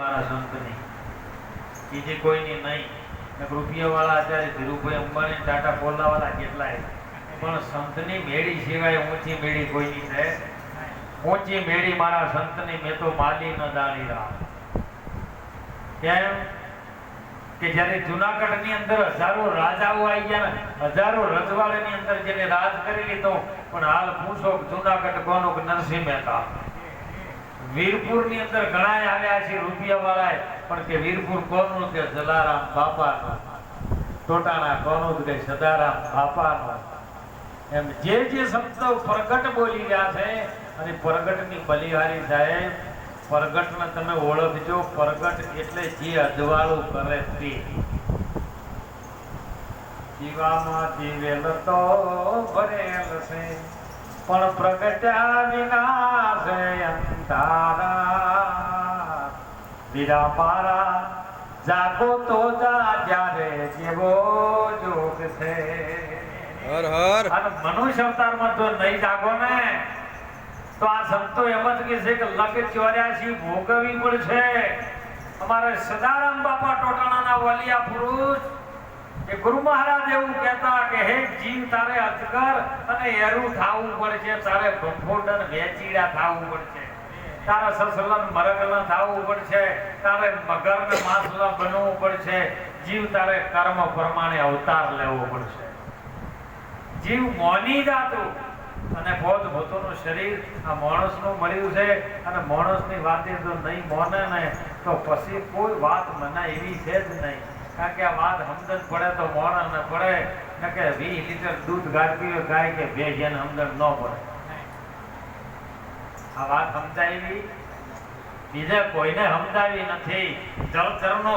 મારા સંતની. બીજી કોઈની નહીં. રૂપિયાવાળા અત્યારે ધીરુભાઈ અંબાણી ટાટા પોલાવાળા કેટલાય પણ સંતની મેળી સિવાય ઊંચી મેળી કોઈની છે? ઊંચી મેળી મારા સંતની મેં તો માલી ન દાણી રામ. કેમ? કે જ્યારે જુનાગઢની અંદર હજારો રાજાઓ આવી ગયા ને, હજારો રજવાડાની અંદર જેને રાજ કરી લીધો, પણ હાલ પૂછો જુનાગઢ કોનો નરસિંહ મહેતા વીરપુરની અંદર ઘણા આવ્યા છે રૂપિયા વાળા પણ કે વીરપુર કોનું કે જલારામ બાપાનું. ટોટાણા કોનું કે સદારામ બાપાનું. એમ જે જે શબ્દો પ્રગટ બોલી રહ્યા છે, અને પ્રગટની બલિહારી સાહેબ, પ્રગટને તમે ઓળખજો, પ્રગટ એટલે જે અજવાળું કરે તે. જીવામાં જીવેલ તો ભરેલ છે, પણ પ્રગટ્યા વિના છે અંધારા વીરા જાગો તો જા જ્યારે જેવો જોગ છે. હર હર. અને મનુષ્ય અવતારમાં જો નહીં જાગો ને તો આ સંતો એમ જ કે છે કે લગ ચોર્યાસી ભોગવવી પડશે અમારે સદારામ બાપા ટોટાણાના વલિયા પુરુષ એ ગુરુ મહારાજ એવું કહેતા કે હે જીવ તારે અજગર અને એરું થાવું પડશે તારે ભંફોડન વેચીડા થાવું પડશે. તારે સસલન મરગન થાવું પડશે, તારે મગર માસલા બનવું પડશે. જીવ તારે કર્મ પ્રમાણે અવતાર લેવો પડશે. જીવ મોની જાતું અને પોત પોતાનું શરીર આ માણસનું મળ્યું છે અને માણસની વાતે જો નહીં મોને ને, તો પછી કોઈ વાત મને એવી છે જ નહીં. કારણ કે આ વાત સમજણ પડે તો મોણ ને પડે. ને કે વીસ લીટર દૂધ ગાળતી ગાય કે બે જેને સમજણ ન પડે. આ વાત સમજાતી નથી. કેવલ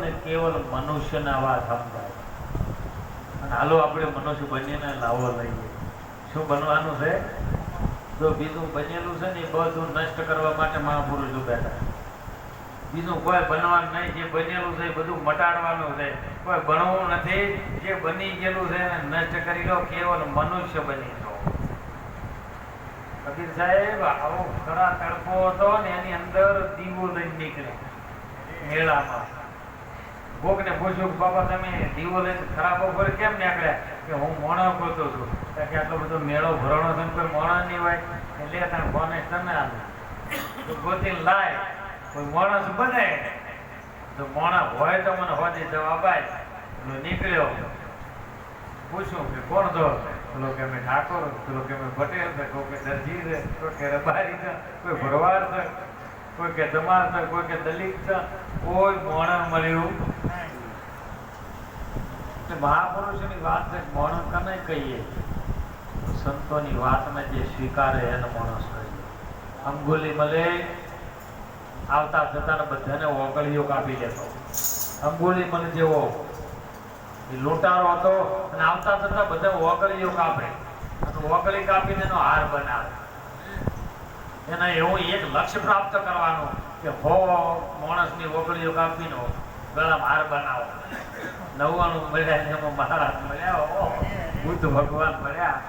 ને કેવલ મનુષ્યના વાત સમજાય. અને હાલો આપણે મનુષ્ય બનીને લાવો લઈએ. શું બનવાનું છે? જો બીજું બનેલું છે ને એ બધું નષ્ટ કરવા માટે મહાપુરુષો બેઠા બીજું કોઈ બનવાનું નહીં, જે બનેલું છે બધું મટાડવાનું છે. કોઈ ભણવું નથી, જે બની ગયેલું છે નષ્ટ કરી લો કેવલ મનુષ્ય બની લો કબીર સાહેબ, આવો ખરા તડકો હતો ને એની અંદર દીવો લઈને નીકળે, મેળામાં. કોકને પૂછ્યું, બાબા, તમે દીવો લઈને ખરાબ બપોરે કેમ નીકળ્યા? કે હું મોણો ગોતો છું. કારણ કે, આટલો બધો મેળો ભરણો છે ને મોણો નહીં હોય? એટલે તને કોને તમે ગોતી લાય. કોઈ માણસ બને તો માણસ હોય તો મને હોદી જવાબ આય એટલે નીકળ્યો. પૂછું કે કોણ છો? પેલો કે મેં ઠાકોર. પેલો કે મેં પટેલ છે. કોઈ કે દરજી છે. કોઈ કે રબારી છે. કોઈ ભરવાડ છે. કોઈ કે દમાર છે. કોઈ કે દલિત છે. કોઈ મોણ મળ્યું. એટલે મહાપુરુષની વાત છે મોણ કને કહીએ? સંતોની વાતને જે સ્વીકારે એને માણસ કહીએ. અંગુલી મળે. આવતા જતા બધાને ઓગળીઓ કાપી લેતો. અંગુલી મને જેવો એ લોટારો હતો અને આવતા જતા બધા ઓગળીઓ કાપે. અને ઓગળી કાપીને એનો હાર બનાવે. એને એવું એક લક્ષ્ય પ્રાપ્ત કરવાનું કે હો, માણસની ઓગળીઓ કાપીને ગળામાં હાર બનાવો. નવ્વાણું મળ્યા એમાં મહારાજ મળ્યા બુદ્ધ ભગવાન મળ્યા.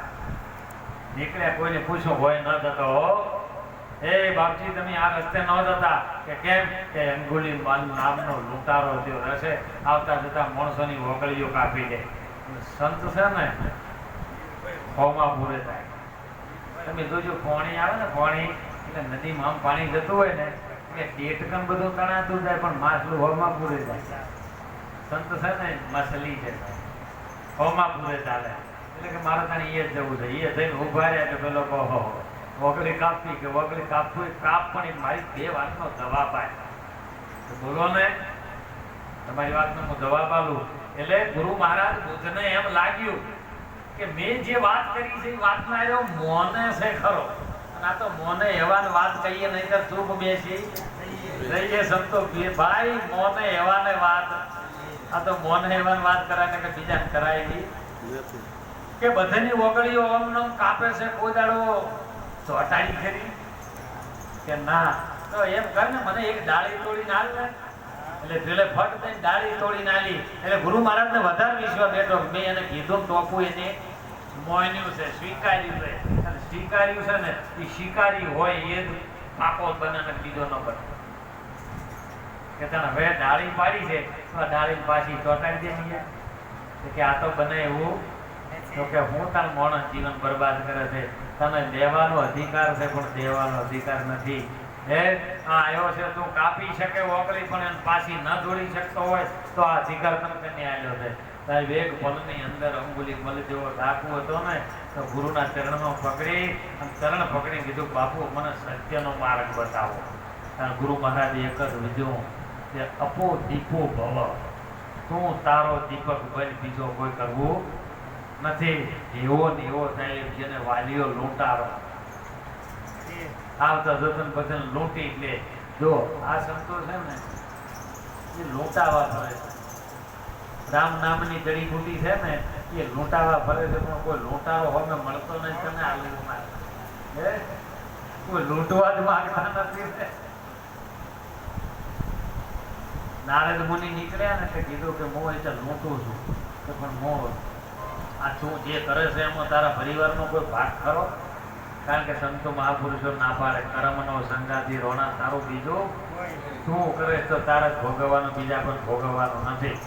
નીકળ્યા કોઈને પૂછો હોય ન થતો હો બાપજી, તમે આ રસ્તે ન જતા. કે કેમ? કે અંગુલી માલ નામનો લૂંટારો થયો. રહેશે આવતા જતા માણસોની ઓગળીઓ કાપી દે. સંત છે ને, હોમાં પૂરે થાય. તમે જોજો, પાણી આવે ને પાણી, એટલે નદીમાં આમ પાણી જતું હોય ને, એટલે ડેટકમ બધું તણાતું જાય, પણ માછલું હોમાં પૂરે જાય સંત છે ને મસલી છે. હોમાં પૂરે ચાલે. એટલે કે મારે ત્યાં એ જ જવું છે. એ થઈને ઊભા રહ્યા કે પેલો કહો વગડી કાપી કે વગડી કાપવું એ કાપ પણ એ મારી બે વાતનો જવાબ આય બોલો ને, તમારી વાતનો હું જવાબ આલું એટલે ગુરુ મહારાજ બુદ્ધને એમ લાગ્યું કે મેં જે વાત કરી છે એ વાતમાં આવ્યો મોને છે ખરો. અને આ તો મોને એવા વાત કહીએ નહીં ચૂપ બેસી રહીએ સંતો ભાઈ, મોને એવાને વાત. આ તો મોને એવા ને વાત કરાય કે બીજાને કરાયેલી નથી કે બધાની ઓગળીઓ ઓમ નમ કાપે છે કોઈ દાડો ચોટાડી ખરી કે ના. તો એમ કર ને મને એક ડાળી તોડી નાલ ને એટલે પેલે ફટ દઈને ડાળી તોડી નાલી એટલે ગુરુ મહારાજને વધારે વિશ્વાસ બેઠો મેં એને કીધું ટોપું એને મોન્યું છે, સ્વીકાર્યું છે. અને સ્વીકાર્યું છે ને, એ શિકારી હોય એ જ પાકો બને ને બીજો ન બને. કે તને હવે ડાળી પાડી છે, તો ડાળી પાછી ચોટાડી દે કે આ તો બને એવું તો કે હું તાર માણસ જીવન બરબાદ કરે છે. તને દેવાનો અધિકાર છે, પણ દેવાનો અધિકાર નથી. હે, આ આવ્યો છે, તું કાપી શકે ઓગળી પણ એને પાછી ન દોડી શકતો હોય, તો આ અધિકાર તને કને આવ્યો છે. તારી વેગ ફલની અંદર અંગુલી મલ જેવો ડાકુ હતો ને, તો ગુરુના ચરણમાં પકડી, અને ચરણ પકડી કીધું, બાપુ, મને સત્યનો માર્ગ બતાવો. ત્યારે ગુરુ મહારાજે એક જ વિધ્યું કે અપો દીપો ભવ. તું તારો દીપક બન બીજો કોઈ કરવું નથી. એવો ને એવો થાય જેને વાલીઓ લૂંટારો આવતા જતન ભજન લૂંટી એટલે જો, આ સંતો છે ને, એ લૂંટાવા ફરે છે. રામ નામની જડીબુટી છે ને, એ લૂંટાવા ફરે છે. પણ કોઈ લૂંટારો હવે મળતો નથી તમે આ હે? કોઈ લૂંટવા જ માંગતા નથી ને. નારદ મુનિ નીકળ્યા ને કે કીધું કે હું એટલે લૂંટું છું. તો પણ હું આ તું જે કરે છે એમાં તારા પરિવારનો કોઈ ભાગ ખરો? કારણ કે સંતો મહાપુરુષો ના પાડે. કર્મનો સંગાથી રોણા તારું બીજું? શું કરે તો તારા જ ભોગવવાનું બીજા પણ ભોગવવાનું નથી.